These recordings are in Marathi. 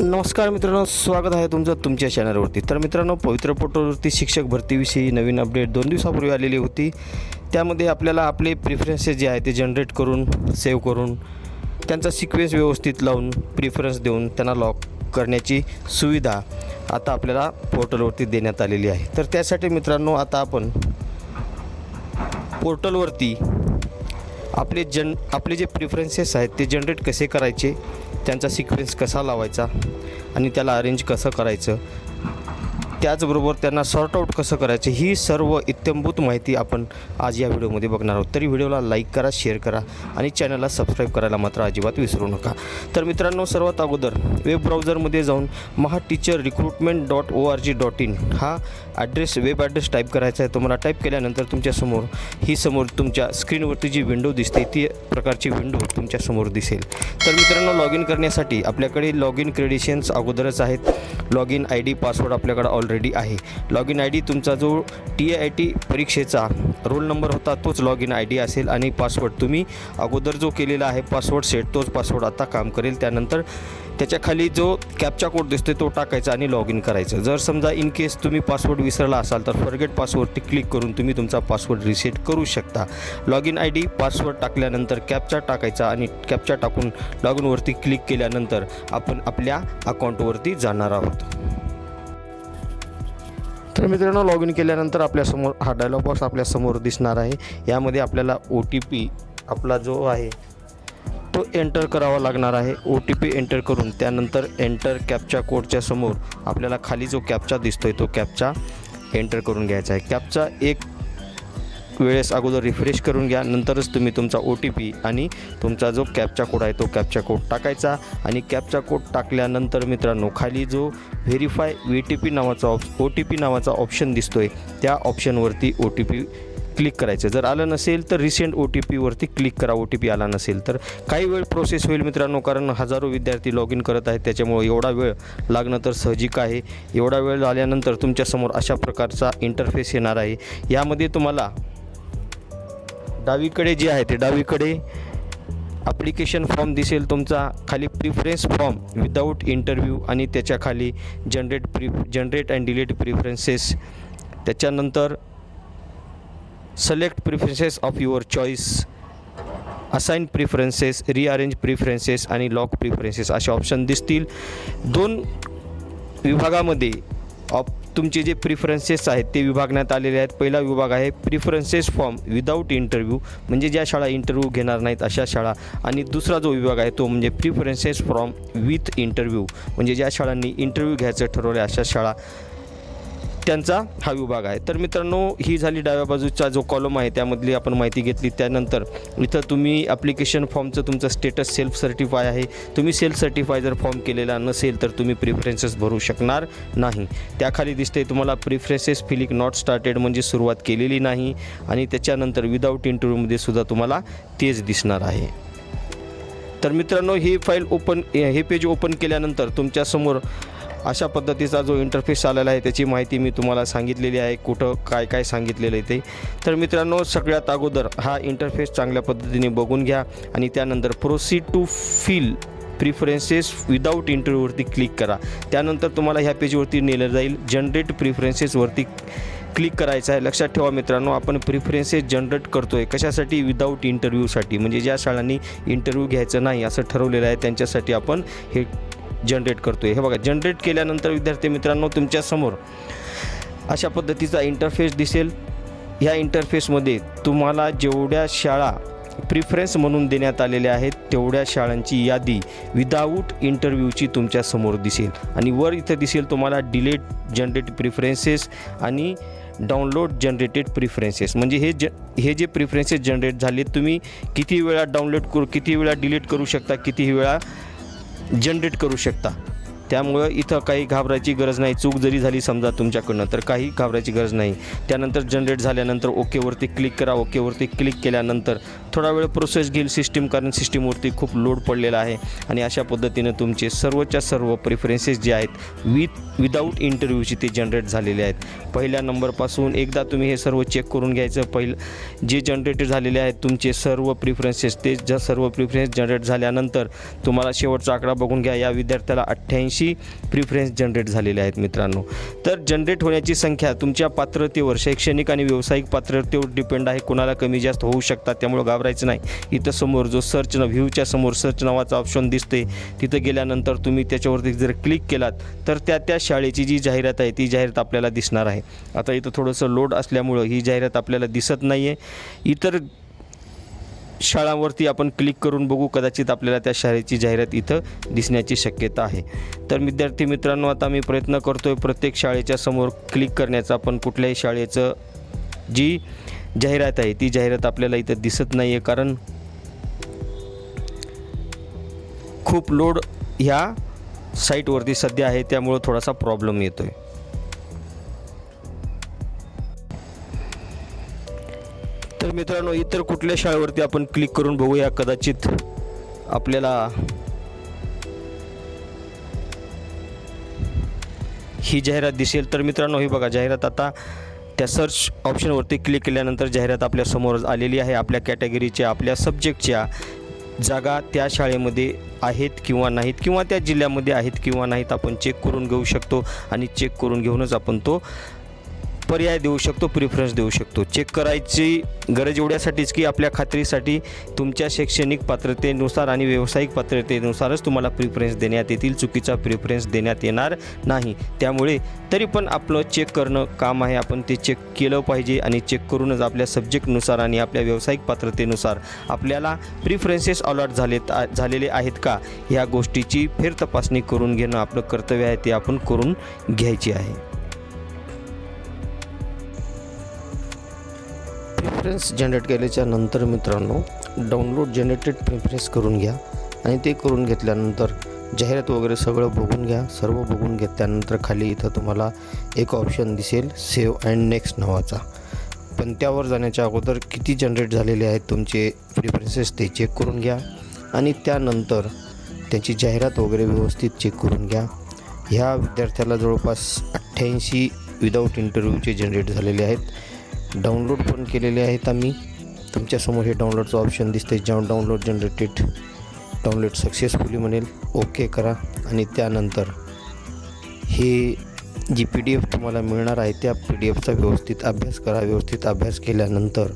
नमस्कार मित्रांनो स्वागत आहे तुमचं तुमच्या चॅनलवरती तर मित्रांनो पवित्र पोर्टलवरती शिक्षक भरतीविषयी नवीन अपडेट दोन दिवसापूर्वी आलेली होती. त्यामध्ये आपल्याला आपले प्रिफरन्सेस जे आहे ते जनरेट करून सेव्ह करून त्यांचा सिक्वेन्स व्यवस्थित लावून प्रिफरन्स देऊन त्यांना लॉक करण्याची सुविधा आता आपल्याला पोर्टलवरती देण्यात आलेली आहे. तर त्यासाठी मित्रांनो आता आपण पोर्टलवरती आपले जन आपले जे प्रिफरन्सेस आहेत ते जनरेट कसे करायचे त्यांचा सिक्वेन्स कसा लावायचा आणि त्याला अरेंज कसं करायचं त्याचबरोबर त्यांना सॉर्टआउट कसं करायचं ही सर्व इत्यंभूत माहिती आपण आज या व्हिडिओमध्ये बघणार आहोत. तरी व्हिडिओला लाईक करा शेअर करा आणि चॅनलला सबस्क्राईब करायला मात्र अजिबात विसरू नका. तर मित्रांनो सर्वात अगोदर वेब ब्राउझरमध्ये जाऊन Maha teacher recruitment dot O R G dot in हा ॲड्रेस वेब ॲड्रेस टाईप करायचा आहे. तुम्हाला टाईप केल्यानंतर तुमच्यासमोर ही समोर तुमच्या स्क्रीनवरती जी विंडो दिसते ती प्रकारची विंडो तुमच्यासमोर दिसेल. तर मित्रांनो लॉग इन करण्यासाठी आपल्याकडे लॉग इन क्रेडिशन्स अगोदरच आहेत. Log in I D password आपल्याकडे ऑलरेडी आहे. लॉग इन आय डी तुमचा जो टी आय टी परीक्षेचा रोल नंबर होता तोच लॉग इन आय डी असेल आणि पासवर्ड तुम्ही अगोदर जो केलेला आहे पासवर्ड सेट तोच पासवर्ड आता काम करेल. त्यानंतर त्याच्याखाली जो कॅपचा कोड दिसतो तो टाकायचा आणि लॉग इन करायचं. जर समजा इन केस तुम्ही पासवर्ड विसरला असाल तर फॉरगेट पासवर्डटी क्लिक करून तुम्ही तुमचा पासवर्ड रिसेट करू शकता. Log in I D password टाकल्यानंतर कॅपचा टाकायचा आणि कॅपचा टाकून लॉग इनवरती क्लिक केल्यानंतर आपण आपल्या अकाउंटवरती जाणार आहोत. तर मित्रांनो लॉग इन केल्यानंतर आपल्यासमोर हा डायलॉग बॉक्स आपल्यासमोर दिसणार आहे. यामध्ये आपल्याला ओ टी पी आपला जो आहे तो एंटर करावा लागणार आहे. ओ टी पी एंटर करून त्यानंतर एंटर कॅपच्या कोडच्या समोर आपल्याला खाली जो कॅपचा दिसतोय तो कॅपचा एंटर करून घ्यायचा आहे. कॅपचा एक वेळेस अगोदर रिफ्रेश करून घ्या. नंतरच तुम्ही तुमचा ओ टी पी आणि तुमचा जो कॅपचा कोड आहे तो कॅपचा कोड टाकायचा. आणि कॅपचा कोड टाकल्यानंतर मित्रांनो खाली जो व्हेरीफाय व्ही टी पी नावाचा ऑप ओ टी पी नावाचा ऑप्शन दिसतो आहे त्या ऑप्शनवरती ओ टी पी क्लिक करायचं. जर आलं नसेल तर रिसेंट ओ टी पीवरती क्लिक करा. ओ टी पी आला नसेल तर. काही वेळ प्रोसेस होईल मित्रांनो कारण हजारो विद्यार्थी लॉग इन करत आहेत. त्याच्यामुळे एवढा वेळ लागणं तर साहजिक आहे. एवढा वेळ आल्यानंतर तुमच्यासमोर अशा प्रकारचा इंटरफेस येणार आहे. यामध्ये तुम्हाला डावीकडे जे आहे ते डावीकडे ॲप्लिकेशन फॉर्म दिसेल तुमचा. खाली प्रिफरन्स फॉर्म विदाऊट इंटरव्ह्यू आणि त्याच्याखाली generate pre generate and delete preferences त्याच्यानंतर select preferences of your choice assign preferences rearrange preferences आणि लॉक प्रिफरन्सेस असे ऑप्शन दिसतील. दोन विभागामध्ये ऑप तुमचे जे प्रिफरन्सेस आहेत ते विभागण्यात आलेले आहेत. पहिला विभाग आहे प्रिफरन्सेस फॉर्म विदाऊट इंटरव्ह्यू म्हणजे ज्या शाळा इंटरव्ह्यू घेणार नाहीत अशा शाळा. आणि दुसरा जो विभाग आहे तो म्हणजे प्रिफरन्सेस फ्रॉम विथ इंटरव्ह्यू म्हणजे ज्या शाळांनी इंटरव्ह्यू घ्यायचं ठरवलं अशा शाळा. त्यांचा हा विभाग आहे. तर मित्रांनो ही झाली डाव्या बाजूचा जो कॉलम आहे त्यामधली आपण माहिती घेतली. त्यानंतर इथं तुम्ही ॲप्लिकेशन फॉर्मचं तुमचं स्टेटस सेल्फ सर्टिफाय आहे. तुम्ही सेल्फ सर्टिफाय जर फॉर्म केलेला नसेल तर तुम्ही प्रिफरन्सेस भरू शकणार नाही. त्याखाली दिसते तुम्हाला प्रिफरन्सेस फिलिक नॉट स्टार्टेड म्हणजे सुरुवात केलेली नाही आणि त्याच्यानंतर विदाऊट इंटरव्ह्यूमध्ये सुद्धा तुम्हाला तेच दिसणार आहे. तर मित्रांनो ही फाईल ओपन हे पेज ओपन केल्यानंतर तुमच्यासमोर अशा पद्धतीचा जो इंटरफेस आलेला आहे त्याची माहिती मी तुम्हाला सांगितलेली आहे. कुठं काय काय सांगितलेलं आहे ते. तर मित्रांनो सगळ्यात अगोदर हा इंटरफेस चांगल्या पद्धतीने बघून घ्या आणि त्यानंतर proceed to fill preferences without इंटरव्ह्यूवरती click करा. त्यानंतर तुम्हाला ह्या पेजवरती नेलं जाईल. जनरेट प्रिफरन्सेसवरती क्लिक करायचं आहे. लक्षात ठेवा मित्रांनो आपण प्रिफरन्सेस जनरेट करतो आहे कशासाठी विदाऊट इंटरव्ह्यूसाठी म्हणजे ज्या शाळांनी इंटरव्ह्यू घ्यायचं नाही असं ठरवलेलं आहे त्यांच्यासाठी आपण हे जनरेट करतो आहे हे बघा जनरेट केल्यानंतर विद्यार्थी मित्रांनो तुमच्यासमोर अशा पद्धतीचा इंटरफेस दिसेल. ह्या इंटरफेसमध्ये तुम्हाला जेवढ्या शाळा प्रिफरन्स म्हणून देण्यात आलेल्या आहेत तेवढ्या शाळांची यादी विदाऊट इंटरव्ह्यूची तुमच्यासमोर दिसेल. आणि वर इथं दिसेल तुम्हाला डिलेट जनरेट प्रिफरन्सेस आणि डाउनलोड जनरेटेड प्रिफरन्सेस म्हणजे हे ज हे जे प्रिफरन्सेस जनरेट झाले तुम्ही किती वेळा डाउनलोड करू किती वेळा डिलीट करू शकता किती वेळा जनरेट करू शकता. त्यामुळं इथं काही घाबरायची गरज नाही. चूक जरी झाली समजा तुमच्याकडनं तर काही घाबरायची गरज नाही. त्यानंतर जनरेट झाल्यानंतर ओकेवरती क्लिक करा. ओकेवरती क्लिक केल्यानंतर थोडा वेळ प्रोसेस घेईल सिस्टीम कारण सिस्टीमवरती खूप लोड पडलेला आहे. आणि अशा पद्धतीनं तुमचे सर्वच्या सर्व प्रिफरन्सेस जे आहेत विथ विदाऊट इंटरव्ह्यूची ते जनरेट झालेले आहेत. पहिल्या नंबरपासून एकदा तुम्ही हे सर्व चेक करून घ्यायचं. पहिलं जे जनरेट झालेले आहेत तुमचे सर्व प्रिफरन्सेस ते ज्या सर्व प्रिफरन्स जनरेट झाल्यानंतर तुम्हाला शेवटचा आकडा बघून घ्या. या विद्यार्थ्याला अठ्ठ्याऐंशी प्रिफरन्स जनरेट झालेले आहेत मित्रांनो. तर जनरेट होण्याची संख्या तुमच्या पात्रतेवर शैक्षणिक आणि व्यावसायिक पात्रतेवर डिपेंड आहे. कोणाला कमी जास्त होऊ शकतात त्यामुळं घाबरायचं नाही. इथं समोर जो सर्च न व्ह्यूच्या समोर सर्च नावाचा ऑप्शन दिसते तिथं गेल्यानंतर तुम्ही त्याच्यावरती जर क्लिक केलात तर त्या त्या शाळेची जी जाहिरात आहे ती जाहिरात आपल्याला दिसणार आहे. आता इथं थोडंसं लोड असल्यामुळं ही जाहिरात आपल्याला दिसत नाही आहे इतर शाळांवरती आपण क्लिक करून बघू कदाचित आपल्याला त्या शाळेची जाहिरात इथं दिसण्याची शक्यता आहे. तर विद्यार्थी मित्रांनो आता मी प्रयत्न करतो आहे प्रत्येक शाळेच्या समोर क्लिक करण्याचा पण कुठल्याही शाळेचं जी जाहिरात आहे ती जाहिरात आपल्याला इथं दिसत नाही आहे कारण खूप लोड ह्या साईटवरती सध्या आहे त्यामुळं थोडासा प्रॉब्लेम येतो आहे तर मित्रांनो इतर कुठल्या शाळेवरती आपण क्लिक करून बघूया कदाचित आपल्याला ही जाहिरात दिसेल. तर मित्रांनो ही बघा जाहिरात आता त्या सर्च ऑप्शनवरती क्लिक केल्यानंतर जाहिरात आपल्यासमोर आलेली आहे. आपल्या कॅटेगरीच्या आपल्या सब्जेक्टच्या जागा त्या शाळेमध्ये आहेत किंवा नाहीत किंवा त्या जिल्ह्यामध्ये आहेत किंवा नाहीत आपण चेक करून घेऊ शकतो आणि चेक करून घेऊनच आपण तो पर्याय देऊ शकतो प्रिफरन्स देऊ शकतो. चेक करायची गरज एवढ्यासाठीच की आपल्या खात्रीसाठी तुमच्या शैक्षणिक पात्रतेनुसार आणि व्यावसायिक पात्रतेनुसारच तुम्हाला प्रिफरन्स देण्यात येतील. चुकीचा प्रिफरन्स देण्यात येणार नाही. त्यामुळे तरी पण आपलं चेक करणं काम आहे. आपण ते चेक केलं पाहिजे आणि चेक करूनच आपल्या सब्जेक्टनुसार आणि आपल्या व्यावसायिक पात्रतेनुसार आपल्याला प्रिफरन्सेस अलॉट झालेत झालेले आहेत का? ह्या गोष्टीची फेरतपासणी करून घेणं आपलं कर्तव्य आहे ते आपण करून घ्यायची आहे. प्रेफरन्स जनरेट केल्याच्यानंतर मित्रांनो डाउनलोड जनरेटेड प्रेफरन्स करून घ्या आणि ते करून घेतल्यानंतर जाहिरात वगैरे सगळं बघून घ्या सर्व बघून घेतल्यानंतर खाली इथं तुम्हाला एक ऑप्शन दिसेल सेव्ह अँड नेक्स्ट नावाचा. पण त्यावर जाण्याच्या अगोदर किती जनरेट झालेले आहेत तुमचे प्रिफरन्सेस ते चेक करून घ्या आणि त्यानंतर त्यांची जाहिरात वगैरे व्यवस्थित चेक करून घ्या. ह्या विद्यार्थ्याला जवळपास अठ्ठ्याऐंशी विदाऊट इंटरव्ह्यूचे जनरेट झालेले आहेत. डाउनलोड पण केलेले आहेत आम्ही. तुमच्यासमोर हे डाउनलोडचं ऑप्शन दिसते जेव्हा डाउनलोड जनरेटेड डाउनलोड सक्सेसफुली म्हणेल. ओके करा. आणि त्यानंतर हे जी पी डी एफ तुम्हाला मिळणार आहे त्या पी डी एफचा व्यवस्थित अभ्यास करा. व्यवस्थित अभ्यास केल्यानंतर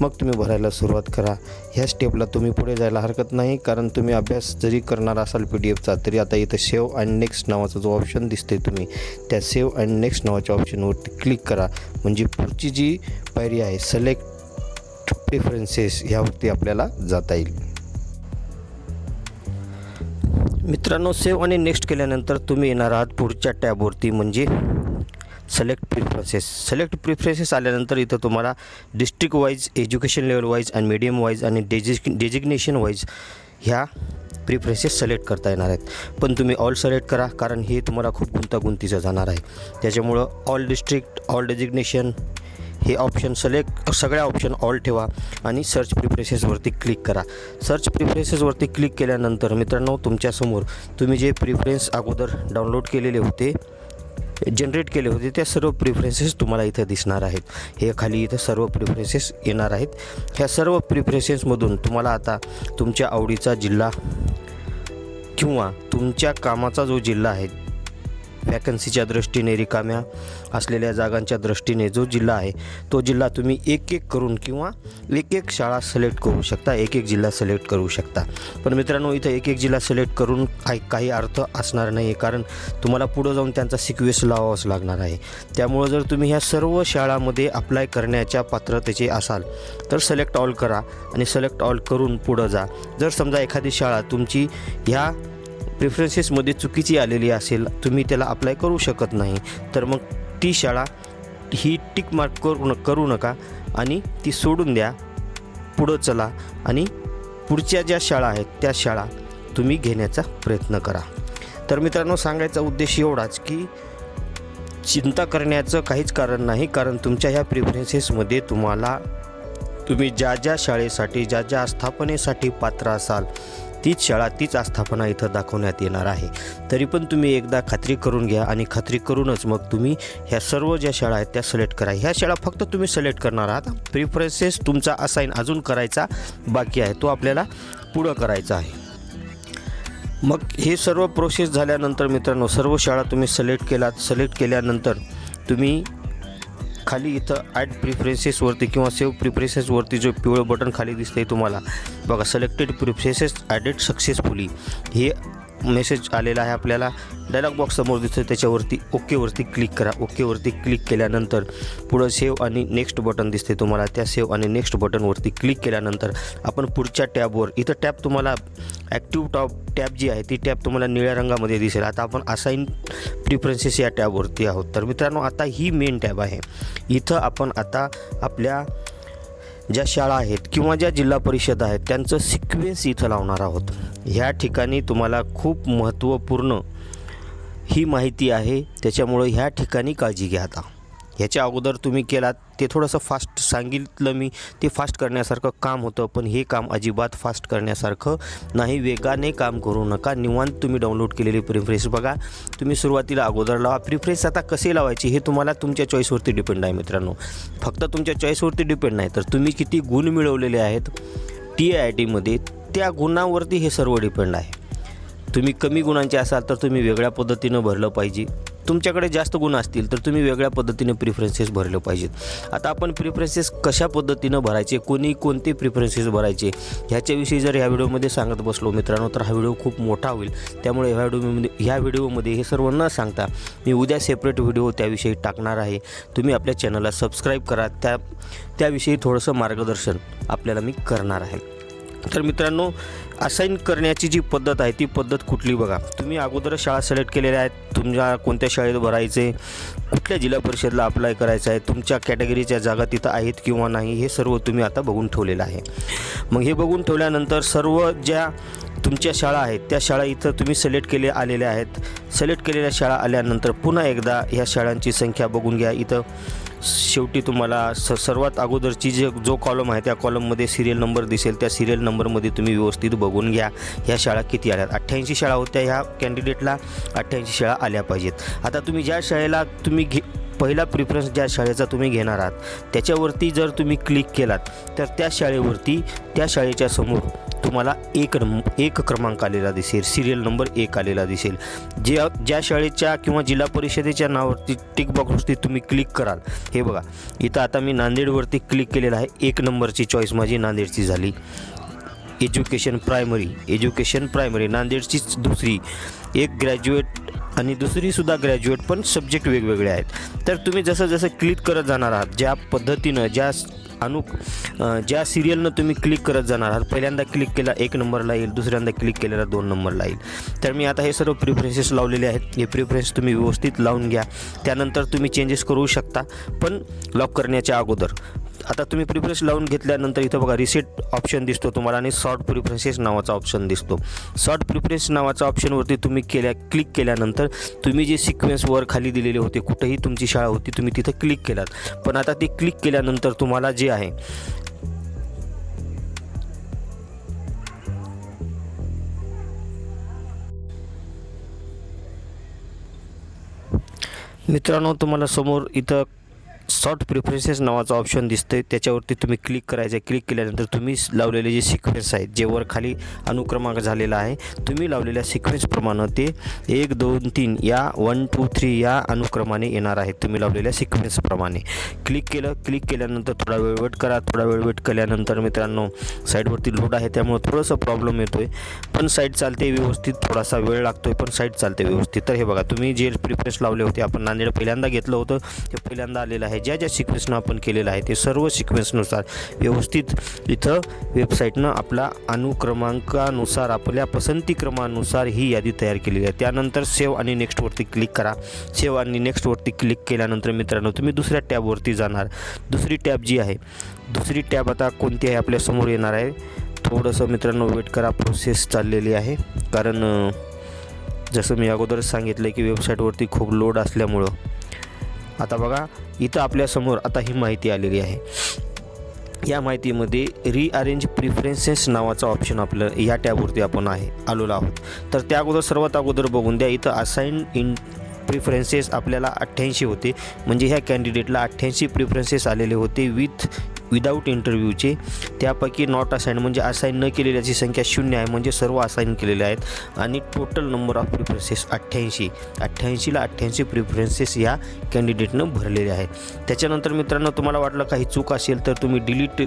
मग तुम्ही भरायला सुरुवात करा. ह्या स्टेपला तुम्ही पुढे जायला हरकत नाही कारण तुम्ही अभ्यास जरी करणार असाल पी डी एफचा तरी आता इथं सेव्ह अँड नेक्स्ट नावाचा जो ऑप्शन दिसते तुम्ही त्या सेव्ह अँड नेक्स्ट नावाच्या ऑप्शनवरती क्लिक करा. म्हणजे पुढची जी पायरी आहे सिलेक्ट प्रिफरन्सेस ह्यावरती आपल्याला जाता येईल. मित्रांनो सेव्ह आणि नेक्स्ट केल्यानंतर तुम्ही येणार आहात पुढच्या टॅबवरती म्हणजे सिलेक्ट प्रिफरन्सेस सिलेक्ट प्रिफरन्सेस आल्यानंतर इथं तुम्हाला district wise education level wise आणि मीडियम वाईज आणि डेजिक डेजिग्नेशन वाईज ह्या प्रिफरन्सेस सिलेक्ट करता येणार आहेत. पण तुम्ही ऑल सिलेक्ट करा कारण हे तुम्हाला खूप गुंतागुंतीचं जाणार आहे. त्याच्यामुळं ऑल डिस्ट्रिक्ट ऑल डेजिग्नेशन हे ऑप्शन सिलेक्ट सगळ्या ऑप्शन ऑल ठेवा आणि सर्च प्रिफरन्सेसवरती क्लिक करा. सर्च प्रिफरन्सेसवरती क्लिक केल्यानंतर मित्रांनो तुमच्यासमोर तुम्ही जे प्रिफरन्स अगोदर डाउनलोड केलेले होते जनरेट केले होते त्या सर्व प्रिफरेन्सेस तुम्हाला इथं दिसणार आहेत. हे खाली इथं सर्व प्रिफरन्सेस येणार आहेत. ह्या सर्व प्रिफरेन्सेसमधून तुम्हाला आता तुमच्या आवडीचा जिल्हा किंवा तुमच्या कामाचा जो जिल्हा आहे वॅकन्सीच्या दृष्टीने रिकाम्या असलेल्या जागांच्या दृष्टीने जो जिल्हा आहे तो जिल्हा तुम्ही एक एक करून किंवा एक एक शाळा सिलेक्ट करू शकता एक एक जिल्हा सिलेक्ट करू शकता. पण मित्रांनो इथं एक एक जिल्हा सिलेक्ट करून काही काही अर्थ असणार नाही आहे कारण तुम्हाला पुढं जाऊन त्यांचा सिक्वेस लावावाच लागणार आहे. त्यामुळं जर तुम्ही ह्या सर्व शाळामध्ये अप्लाय करण्याच्या पात्रतेचे असाल तर सिलेक्ट ऑल करा आणि सिलेक्ट ऑल करून पुढं जा. जर समजा एखादी शाळा तुमची ह्या प्रिफरन्सेसमध्ये चुकीची आलेली असेल तुम्ही त्याला अप्लाय करू शकत नाही. तर मग ती शाळा ही टिक मार्क करू न करू नका आणि ती सोडून द्या. पुढं चला आणि पुढच्या ज्या शाळा आहेत त्या शाळा तुम्ही घेण्याचा प्रयत्न करा. तर मित्रांनो सांगायचा उद्देश एवढाच की चिंता करण्याचं काहीच कारण नाही कारण तुमच्या ह्या प्रिफरन्सेसमध्ये तुम्हाला तुम्ही ज्या ज्या शाळेसाठी ज्या ज्या आस्थापनेसाठी पात्र असाल तीच शाळा तीच आस्थापना इथं दाखवण्यात येणार आहे. तरी पण तुम्ही एकदा खात्री करून घ्या आणि खात्री करूनच मग तुम्ही ह्या सर्व ज्या शाळा आहेत त्या सिलेक्ट करा. ह्या शाळा फक्त तुम्ही सिलेक्ट करणार आहात. प्रिफरन्सेस तुमचा असाईन अजून करायचा बाकी आहे. तो आपल्याला पुढं करायचा आहे. मग हे सर्व प्रोसेस झाल्यानंतर मित्रांनो सर्व शाळा तुम्ही सिलेक्ट केलात. सिलेक्ट केल्यानंतर तुम्ही खाली इथं ॲड प्रिफरेन्सेसवरती किंवा सेव्ह प्रिफरेन्सेसवरती जो पिवळं बटन खाली दिसतं आहे तुम्हाला. बघा सिलेक्टेड प्रिफरेन्सेस ॲडेड सक्सेसफुली हे मेसेज आलेला आहे आपल्याला. डायलॉग बॉक्स समोर दिसतो त्याच्यावरती ओकेवरती क्लिक करा. ओकेवरती क्लिक केल्यानंतर पुढं सेव्ह आणि नेक्स्ट बटन दिसते तुम्हाला. त्या सेव्ह आणि नेक्स्ट बटनवरती क्लिक केल्यानंतर आपण पुढच्या टॅबवर इथं टॅब तुम्हाला ॲक्टिव्ह टॉप टॅब जी आहे ती टॅब तुम्हाला निळ्या रंगामध्ये दिसेल. आता आपण असाईन प्रिफरन्सेस या टॅबवरती आहोत. तर मित्रांनो आता ही मेन टॅब आहे. इथं आपण आता आपल्या ज्या शाळा आहेत किंवा ज्या जिल्हा परिषद आहेत त्यांचं सिक्वेन्स इथं लावणार आहोत. ह्या ठिकाणी तुम्हाला खूप महत्त्वपूर्ण ही माहिती आहे. त्याच्यामुळं ह्या ठिकाणी काळजी घ्या आता. ह्याच्या अगोदर तुम्ही केलात ते थोडंसं फास्ट सांगितलं मी ते फास्ट करण्यासारखं काम होतं पण हे काम अजिबात फास्ट करण्यासारखं नाही. वेगाने काम करू नका. निवांत तुम्ही डाउनलोड केलेली प्रिफ्रेस बघा. तुम्ही सुरुवातीला अगोदर लावा. प्रिफ्रेस आता कसे लावायची हे तुम्हाला तुमच्या चॉईसवरती डिपेंड आहे मित्रांनो. फक्त तुमच्या चॉईसवरती डिपेंड नाही तर तुम्ही किती गुण मिळवलेले आहेत टी आय आय टीमध्ये त्या गुणांवरती हे सर्व डिपेंड आहे. तुम्ही कमी गुणांचे असाल तर तुम्ही वेगळ्या पद्धतीनं भरलं पाहिजे. तुमच्याकडे जास्त गुण असतील तर तुम्ही वेगळ्या पद्धतीने प्रिफरन्सेस भरले पाहिजेत. आता आपण प्रिफरन्सेस कशा पद्धतीनं भरायचे कोणी कोणते प्रिफरन्सेस भरायचे ह्याच्याविषयी जर ह्या व्हिडिओमध्ये सांगत बसलो मित्रांनो तर हा व्हिडिओ खूप मोठा होईल. त्यामुळे ह्या व्हिडिओमध्ये ह्या व्हिडिओमध्ये हे सर्व न सांगता मी उद्या सेपरेट व्हिडिओ त्याविषयी टाकणार आहे. तुम्ही आपल्या चॅनलला सबस्क्राईब करा. त्या त्याविषयी थोडंसं मार्गदर्शन आपल्याला मी करणार आहे. तर मित्रांनो असाईन करण्याची जी पद्धत आहे ती पद्धत कुठली बघा. तुम्ही अगोदर शाळा सिलेक्ट केलेल्या आहेत तुमच्या कोणत्या शाळेत भरायचे कुठल्या जिल्हा परिषदला अप्लाय करायचं आहे तुमच्या कॅटेगरीच्या जागा तिथं आहेत किंवा नाही हे सर्व तुम्ही आता बघून ठेवलेलं आहे. मग हे बघून ठेवल्यानंतर सर्व ज्या तुमच्या शाळा आहेत त्या शाळा इथं तुम्ही सिलेक्ट केले आलेल्या आहेत. सिलेक्ट केलेल्या शाळा आल्यानंतर पुन्हा एकदा ह्या शाळांची संख्या बघून घ्या. इथं शेवटी तुम्हाला स सर्वात अगोदरची जे जो कॉलम आहे त्या कॉलममध्ये सिरियल नंबर दिसेल. त्या सिरियल नंबरमध्ये तुम्ही व्यवस्थित बघून घ्या. ह्या शाळा किती आल्यात अठ्ठ्याऐंशी शाळा होत्या ह्या कॅन्डिडेटला अठ्ठ्याऐंशी शाळा आल्या पाहिजेत. आता तुम्ही ज्या शाळेला तुम्ही घे पहिला प्रिफरन्स ज्या शाळेचा तुम्ही घेणार आहात त्याच्यावरती जर तुम्ही क्लिक केलात तर त्या शाळेवरती त्या शाळेच्या समोर तुम्हाला एक नंब एक क्रमांक आलेला दिसेल. सिरियल नंबर एक आलेला दिसेल. ज्या ज्या शाळेच्या किंवा जिल्हा परिषदेच्या नावावरती टिक बॉक्सवरती तुम्ही क्लिक कराल हे बघा. इथं आता मी नांदेडवरती क्लिक केलेलं आहे. एक नंबरची चॉईस माझी नांदेडची झाली. एज्युकेशन प्रायमरी एज्युकेशन प्रायमरी नांदेडचीच दुसरी. एक ग्रॅज्युएट आणि दुसरीसुद्धा ग्रॅज्युएट पण सब्जेक्ट वेगवेगळे आहेत. तर तुम्ही जसं जसं क्लिक करत जाणार आहात ज्या पद्धतीनं ज्या अनु ज्या सिरियलनं तुम्ही क्लिक करत जाणार आहात पहिल्यांदा क्लिक केला एक नंबरला येईल दुसऱ्यांदा क्लिक केलेला दोन नंबरला येईल. तर मी आता हे सर्व प्रिफरन्सेस लावलेले आहेत. हे प्रिफरन्स तुम्ही व्यवस्थित लावून घ्या. त्यानंतर तुम्ही चेंजेस करू शकता पण लॉक करण्याच्या अगोदर. आता तुम्ही प्रिफरन्स लावून घेतल्यानंतर इथं बघा रिसेट ऑप्शन दिसतो तुम्हाला आणि शॉर्ट प्रिफरन्सेस नावाचा ऑप्शन दिसतो. शॉर्ट प्रिफरन्स नावाचा ऑप्शनवरती तुम्ही केल्या क्लिक केल्यानंतर तुम्ही जे सिक्वेन्स वर खाली दिलेले होते कुठेही तुमची शाळा होती तुम्ही तिथं क्लिक केलात. पण आता ते क्लिक केल्यानंतर तुम्हाला जे आहे मित्रांनो तुम्हाला समोर इथं शॉर्ट प्रिफरन्सेस नावाचा ऑप्शन दिसतं आहे त्याच्यावरती तुम्ही क्लिक करायचं आहे क्लिक केल्यानंतर तुम्ही लावलेले जे सिक्वेन्स आहेत जे वर खाली अनुक्रमांक झालेला आहे तुम्ही लावलेल्या सिक्वेन्सप्रमाणे ते एक दोन तीन या वन टू थ्री या अनुक्रमाने येणार आहेत. तुम्ही लावलेल्या सिक्वेन्सप्रमाणे क्लिक केलं क्लिक केल्यानंतर थोडा वेळ वेट करा. थोडा वेळ वेट केल्यानंतर मित्रांनो साईडवरती लोड आहे त्यामुळे थोडंसं प्रॉब्लेम येतो आहे पण साईड चालते व्यवस्थित थोडासा वेळ लागतो आहे पण साईड चालते व्यवस्थित. तर हे बघा तुम्ही जे प्रिफरन्स लावले होते आपण नांदेड पहिल्यांदा घेतलं होतं. ते पहिल्यांदा आलेलं आहे. ज्या ज्या सिक्वेन्सनं आपण केलेलं आहे ते सर्व सिक्वेन्सनुसार व्यवस्थित इथं वेबसाईटनं आपला अनुक्रमांकानुसार आपल्या पसंती क्रमानुसार ही यादी तयार केलेली आहे. त्यानंतर सेव्ह आणि नेक्स्टवरती क्लिक करा. सेव्ह आणि नेक्स्टवरती क्लिक केल्यानंतर मित्रांनो तुम्ही दुसऱ्या टॅबवरती जाणार. दुसरी टॅब जी आहे दुसरी टॅब आता कोणती आहे आपल्यासमोर येणार आहे? थोडंसं मित्रांनो वेट करा प्रोसेस चाललेली आहे. कारण जसं मी अगोदरच सांगितलं की वेबसाईटवरती खूप लोड असल्यामुळं आता बघा इथं आपल्यासमोर आता ही माहिती आलेली आहे. या माहितीमध्ये रिअरेंज प्रिफरन्सेस नावाचा ऑप्शन आपलं या टॅबवरती आपण आहे आलेलो आहोत. तर त्या अगोदर सर्वात अगोदर बघून द्या इथं असाईन इन प्रिफरन्सेस आपल्याला अठ्ठ्याऐंशी होते. म्हणजे ह्या कॅन्डिडेटला अठ्ठ्याऐंशी प्रिफरन्सेस आलेले होते विथ विदाऊट इंटरव्ह्यूचे त्यापैकी नॉट असाईन म्हणजे असाईन न केलेल्याची संख्या शून्य आहे. म्हणजे सर्व असाईन केलेले आहेत. आणि टोटल नंबर ऑफ प्रिफरन्सेस अठ्ठ्याऐंशी. अठ्ठ्याऐंशीला अठ्ठ्याऐंशी प्रिफरन्सेस या कॅन्डिडेटनं भरलेले आहेत त्याच्यानंतर मित्रांनो तुम्हाला वाटलं काही चूक असेल तर तुम्ही डिलीट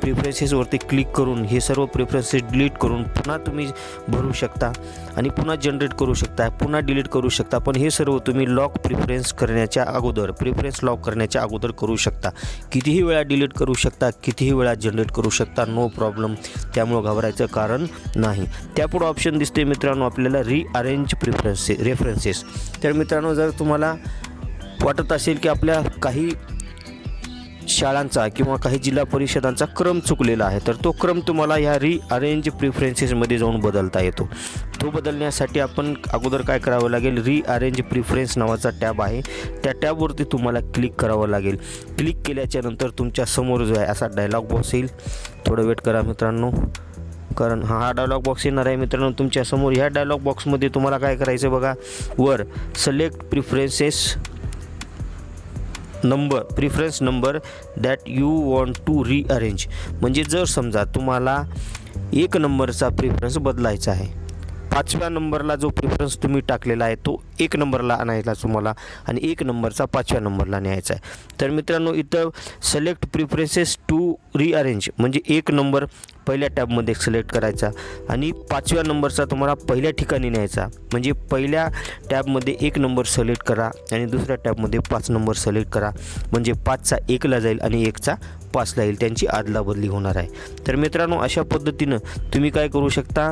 प्रिफरन्सेसवरती क्लिक करून हे सर्व प्रिफरन्सेस डिलीट करून पुन्हा तुम्ही भरू शकता आणि पुन्हा जनरेट करू शकता पुन्हा डिलीट करू शकता. पण हे सर्व तुम्ही लॉक प्रिफरन्स करण्याच्या अगोदर प्रिफरन्स लॉक करण्याच्या अगोदर करू शकता. कितीही वेळा डिलीट करू शकता कितीही वेळा जनरेट करू शकता नो प्रॉब्लेम त्यामुळं घाबरायचं कारण नाही. त्यापुढं ऑप्शन दिसते मित्रांनो आपल्याला रिअरेंज प्रिफरन्से रेफरन्सेस तर मित्रांनो जर तुम्हाला वाटत असेल की आपल्या काही शाळांचा किंवा काही जिल्हा परिषदांचा क्रम चुकलेला आहे. तर तो क्रम तुम्हाला ह्या रिअरेंज प्रिफरन्सेसमध्ये जाऊन बदलता येतो. तो बदलण्यासाठी आपण अगोदर काय करावं लागेल? रिअरेंज प्रिफरन्स नावाचा टॅब आहे. त्या टॅबवरती तुम्हाला क्लिक करावं लागेल. क्लिक केल्याच्यानंतर तुमच्यासमोर जो आहे असा डायलॉग बॉक्स येईल. थोडं वेट करा मित्रांनो. कारण हा हा डायलॉग बॉक्स येणार आहे मित्रांनो. तुमच्यासमोर ह्या डायलॉग बॉक्समध्ये तुम्हाला काय करायचं बघा? वर select preferences number preference number that you want to rearrange म्हणजे जर समजा तुम्हाला एक नंबरचा प्रिफरन्स बदलायचा आहे पाचव्या नंबरला जो प्रिफरन्स तुम्ही टाकलेला आहे तो एक नंबरला आणायचा तुम्हाला आणि एक नंबरचा पाचव्या नंबरला न्यायचा आहे. तर मित्रांनो इथं सिलेक्ट प्रिफरन्सेस टू रिअरेंज म्हणजे एक नंबर पहिल्या टॅबमध्ये सिलेक्ट करायचा आणि पाचव्या नंबरचा तुम्हाला पहिल्या ठिकाणी न्यायचा. म्हणजे पहिल्या टॅबमध्ये एक नंबर सिलेक्ट करा आणि दुसऱ्या टॅबमध्ये पाच नंबर सिलेक्ट करा. म्हणजे पाचचा एकला जाईल आणि एकचा पास येईल त्यांची आदलाबदली होणार आहे. तर मित्रांनो अशा पद्धतीनं तुम्ही काय करू शकता?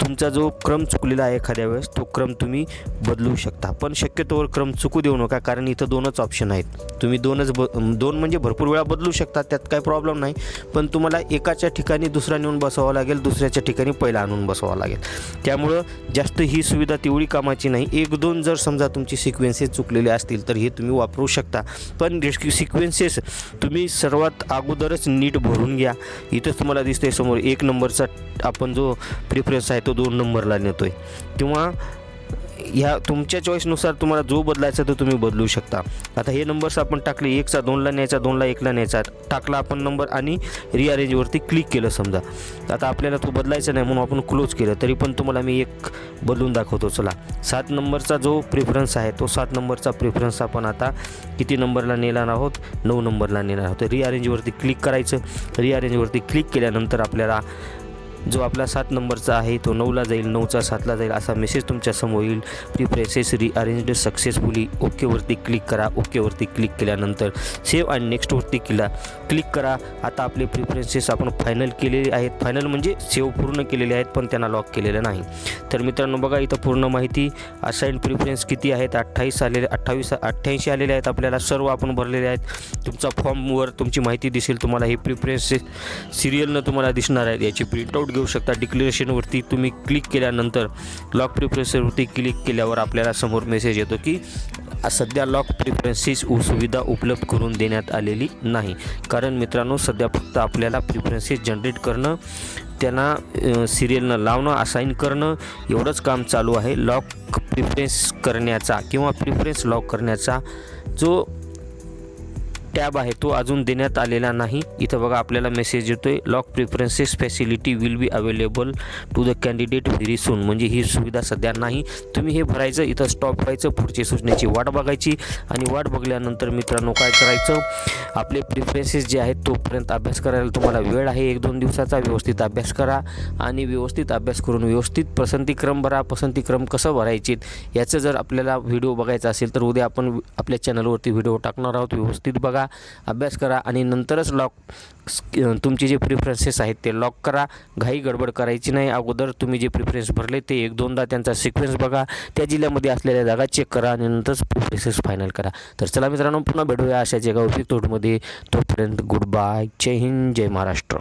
तुमचा जो क्रम चुकलेला आहे एखाद्या वेळेस तो क्रम तुम्ही बदलू शकता. पण शक्यतोवर क्रम चुकू देऊ नका कारण इथं दोनच ऑप्शन आहेत. तुम्ही दोनच ब दोन म्हणजे भरपूर वेळा बदलू शकता त्यात काय प्रॉब्लेम नाही. पण तुम्हाला एकाच्या ठिकाणी दुसरा नेऊन बसावा लागेल दुसऱ्याच्या ठिकाणी पहिला आणून बसावा लागेल. त्यामुळं जास्त ही सुविधा तेवढी कामाची नाही. एक दोन जर समजा तुमची सिक्वेन्सेस चुकलेले असतील तर हे तुम्ही वापरू शकता. पण सिक्वेन्सेस तुम्ही सर्वात अगोदरच नीट भरून घ्या. इथंच तुम्हाला दिसतंय समोर एक नंबरचा आपण जो प्रिफरन्स आहे तो दोन नंबरला नेतो आहे किंवा ह्या तुमच्या चॉईसनुसार तुम्हाला जो बदलायचा तो तुम्ही बदलू शकता. आता हे नंबर्स आपण टाकले एकचा दोनला न्यायचा दोनला एकला न्यायचा. टाकला आपण नंबर आणि रिअरेंजवरती क्लिक केलं समजा. आता आपल्याला तो बदलायचा नाही म्हणून आपण क्लोज केलं तरी पण तुम्हाला मी एक बदलून दाखवतो. चला सात नंबरचा जो प्रिफरन्स आहे तो सात नंबरचा प्रिफरन्स आपण आता किती नंबरला नेणार आहोत? नऊ नंबरला नेणार आहोत. रिअरेंजवरती क्लिक करायचं. रिअरेंजवरती क्लिक केल्यानंतर आपल्याला जो आपला सात नंबरचा आहे तो नऊला जाईल नऊचा सातला जाईल असा मेसेज तुमच्यासमोर येईल. प्रिफरेन्सेस रिअरेंज्ड सक्सेसफुली ओकेवरती क्लिक करा ओकेवरती क्लिक केल्यानंतर सेव्ह आणि नेक्स्टवरती केला क्लिक करा. आता आपले प्रिफरन्सेस आपण फायनल केलेले आहेत. फायनल म्हणजे सेव्ह पूर्ण केलेले आहेत पण त्यांना लॉक केलेलं नाही. तर मित्रांनो बघा इथं पूर्ण माहिती. असाईन प्रिफरन्स किती आहेत? अठ्ठावीस आलेले अठ्ठावीस अठ्ठ्याऐंशी आलेले आहेत आपल्याला. सर्व आपण भरलेले आहेत. तुमचा फॉर्मवर तुमची माहिती दिसेल. तुम्हाला हे प्रिफरन्सेस सिरियलनं तुम्हाला दिसणार आहेत. याची प्रिंटआउट घेऊ शकता. डिक्लेरेशनवरती तुम्ही क्लिक केल्यानंतर लॉक प्रिफरन्सवरती क्लिक केल्यावर आपल्याला समोर मेसेज येतो की सध्या लॉक प्रिफरन्सेस सुविधा उपलब्ध करून देण्यात आलेली नाही. कारण मित्रांनो सध्या फक्त आपल्याला प्रिफरन्सेस जनरेट करणं त्यांना सिरियलनं लावणं असाईन करणं एवढंच काम चालू आहे. लॉक प्रिफरन्स करण्याचा किंवा प्रिफरन्स लॉक करण्याचा जो टॅब आहे तो अजून देण्यात आलेला नाही. इथं बघा आपल्याला मेसेज येतोय. Lock preferences facility will be available to the candidate very soon म्हणजे ही सुविधा सध्या नाही. तुम्ही हे भरायचं इथं स्टॉप व्हायचं पुढची सूचनेची वाट बघायची. आणि वाट बघल्यानंतर मित्रांनो काय करायचं? आपले प्रिफरन्सेस जे आहेत तोपर्यंत अभ्यास करायला तुम्हाला वेळ आहे. एक दोन दिवसाचा व्यवस्थित अभ्यास करा आणि व्यवस्थित अभ्यास करून व्यवस्थित पसंतीक्रम भरा. पसंतीक्रम कसं भरायचे याचं जर आपल्याला व्हिडिओ बघायचा असेल तर उद्या आपण आपल्या चॅनलवरती व्हिडिओ टाकणार आहोत. व्यवस्थित बघा. अभ्यास करा आणि नंतरच लॉक तुमचे जे प्रिफरन्सेस आहेत ते लॉक करा. घाई गडबड करायची नाही. अगोदर तुम्ही जे प्रिफरन्स भरले ते एक दोनदा त्यांचा सिक्वेन्स बघा. त्या जिल्ह्यामध्ये असलेल्या जागा चेक करा आणि नंतरच प्रिफरन्सेस फायनल करा. तर चला मित्रांनो पुन्हा भेटूया अशाच एका उपयुक्त तोटमध्ये तोपर्यंत गुड बाय जय हिंद जय महाराष्ट्र.